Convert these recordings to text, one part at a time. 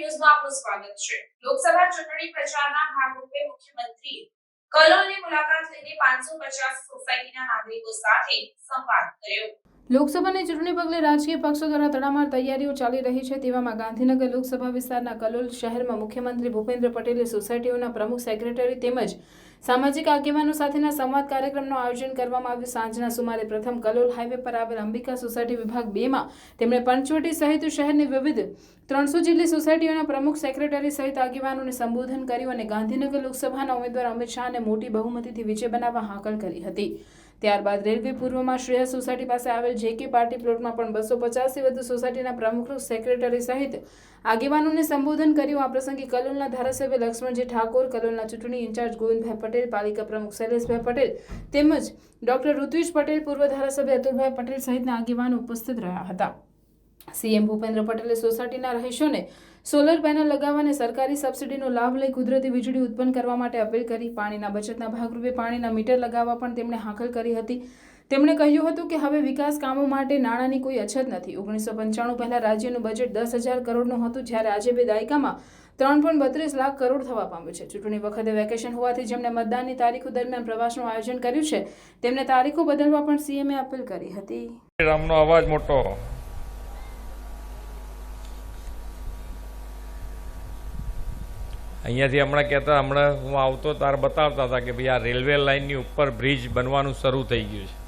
ન્યૂઝમાં આપનું સ્વાગત છે. લોકસભા ચૂંટણી પ્રચારના ભાગરૂપે મુખ્યમંત્રી કલોલની મુલાકાત લઈને પાંચસો પચાસ સોસાયટીના નાગરિકો સાથે સંવાદ કર્યો. લોકસભાની ચૂંટણી પગલે રાજકીય પક્ષો દ્વારા તડામાર તૈયારીઓ ચાલી રહી છે તેવામાં ગાંધીનગર લોકસભા વિસ્તારના કલોલ શહેરમાં મુખ્યમંત્રી ભૂપેન્દ્ર પટેલે સોસાયટીઓના પ્રમુખ સેક્રેટરી તેમજ સામાજિક આગેવાનો સાથેના સંવાદ કાર્યક્રમનું આયોજન કરવામાં આવ્યું. સાંજના સુમારે પ્રથમ કલોલ હાઈવે પર આવેલ અંબિકા સોસાયટી વિભાગ બેમાં તેમણે પંચવટી સહિત શહેરની વિવિધ ત્રણસો જેટલી સોસાયટીઓના પ્રમુખ સેક્રેટરી સહિત આગેવાનોને સંબોધન કર્યું અને ગાંધીનગર લોકસભાના ઉમેદવાર અમિત શાહને મોટી બહુમતીથી વિજય બનાવવા હાકલ કરી હતી. ત્યારબાદ રેલવે પૂર્વમાં શ્રેયા સોસાયટી પાસે આવેલ જેકે પાર્ટી પ્લોટમાં પણ બસો પચાસથી વધુ સોસાયટીના પ્રમુખ, સેક્રેટરી સહિત આગેવાનોને સંબોધન કર્યું. આ પ્રસંગે કલોલના ધારાસભ્ય લક્ષ્મણજી ઠાકોર, કલોલના ચૂંટણી ઇન્ચાર્જ ગોવિંદભાઈ પટેલ, પાલિકા પ્રમુખ શૈલેષભાઈ પટેલ તેમજ ડોક્ટર ઋત્વિજ પટેલ, પૂર્વ ધારાસભ્ય અતુલભાઈ પટેલ સહિતના આગેવાનો ઉપસ્થિત રહ્યા હતા. સીએમ ભૂપેન્દ્ર પટેલે સોસાયટીના રહીશોને સોલર પેનલ લગાવવા સરકારી સબસિડીનો લાભ લઈ કુદરતી વીજળી ઉત્પન્ન કરવા માટે અપીલ કરી. પાણીના બચતના ભાગરૂપે પાણીના મીટર લગાવવા પણ તેમણે હાકલ કરી હતી. તેમણે કહ્યું હતું કે હવે વિકાસ કામો માટે નાણાંની કોઈ અછત નથી. ઓગણીસો પંચાણું પહેલા રાજ્યનું બજેટ દસ હજાર કરોડનું હતું, જ્યારે આજે બે દાયકામાં ત્રણ પોઈન્ટ બત્રીસ લાખ કરોડ થવા પામ્યું છે. ચૂંટણી વખતે વેકેશન હોવાથી જેમણે મતદાનની તારીખો દરમિયાન પ્રવાસનું આયોજન કર્યું છે, તેમને તારીખો બદલવા પણ સીએમએ અપીલ કરી હતી. રામનો અવાજ મોટો. અહીંયાથી હમણાં કહેતા, હમણાં હું આવતો તાર બતાવતા હતા કે ભાઈ આ રેલવે લાઇનની ઉપર બ્રિજ બનવાનું શરૂ થઈ ગયું છે.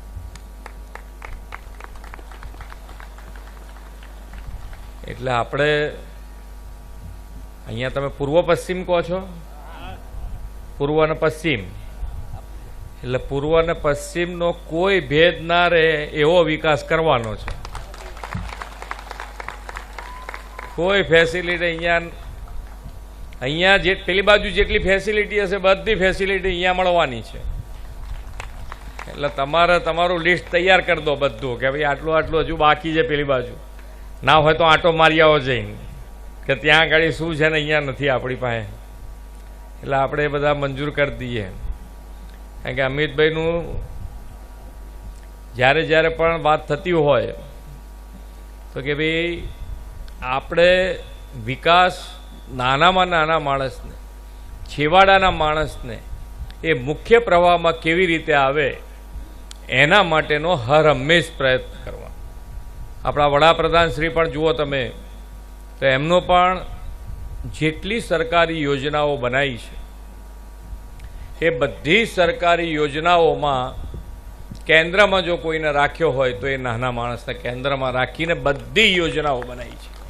એટલે આપણે અહીંયા તમે પૂર્વ પશ્ચિમ કહો છો? પૂર્વ અને પશ્ચિમ. એટલે પૂર્વ અને પશ્ચિમનો કોઈ ભેદ ના રહે એવો વિકાસ કરવાનો છે. કોઈ ફેસિલિટી અહીંયા અહીંયા જે પેલી બાજુ જેટલી ફેસિલિટી હશે, બધી ફેસિલિટી અહીંયા મળવાની છે. એટલે તમારે તમારું લિસ્ટ તૈયાર કરી દો બધું, કે ભાઈ આટલું આટલું હજુ બાકી છે પેલી બાજુ. ના હોય તો આંટો મારી આવો જઈને, કે ત્યાં આગળ શું છે ને અહીંયા નથી આપણી પાસે. એટલે આપણે બધા મંજૂર કરી દઈએ. કારણ કે અમિતભાઈનું જ્યારે જ્યારે પણ વાત થતી હોય, તો કે ભાઈ, આપણે વિકાસ નાનામાં નાના માણસને, છેવાડાના માણસને એ મુખ્ય પ્રવાહમાં કેવી રીતે આવે, એના માટેનો હર હંમેશ પ્રયત્ન કરવા આપણા વડાપ્રધાન શ્રી પણ જુઓ તમે, તો એમનો પણ જેટલી સરકારી યોજનાઓ બનાવી છે, એ બધી સરકારી યોજનાઓમાં કેન્દ્રમાં જો કોઈને રાખ્યો હોય તો એ નાના માણસને કેન્દ્રમાં રાખીને બધી યોજનાઓ બનાવી છે.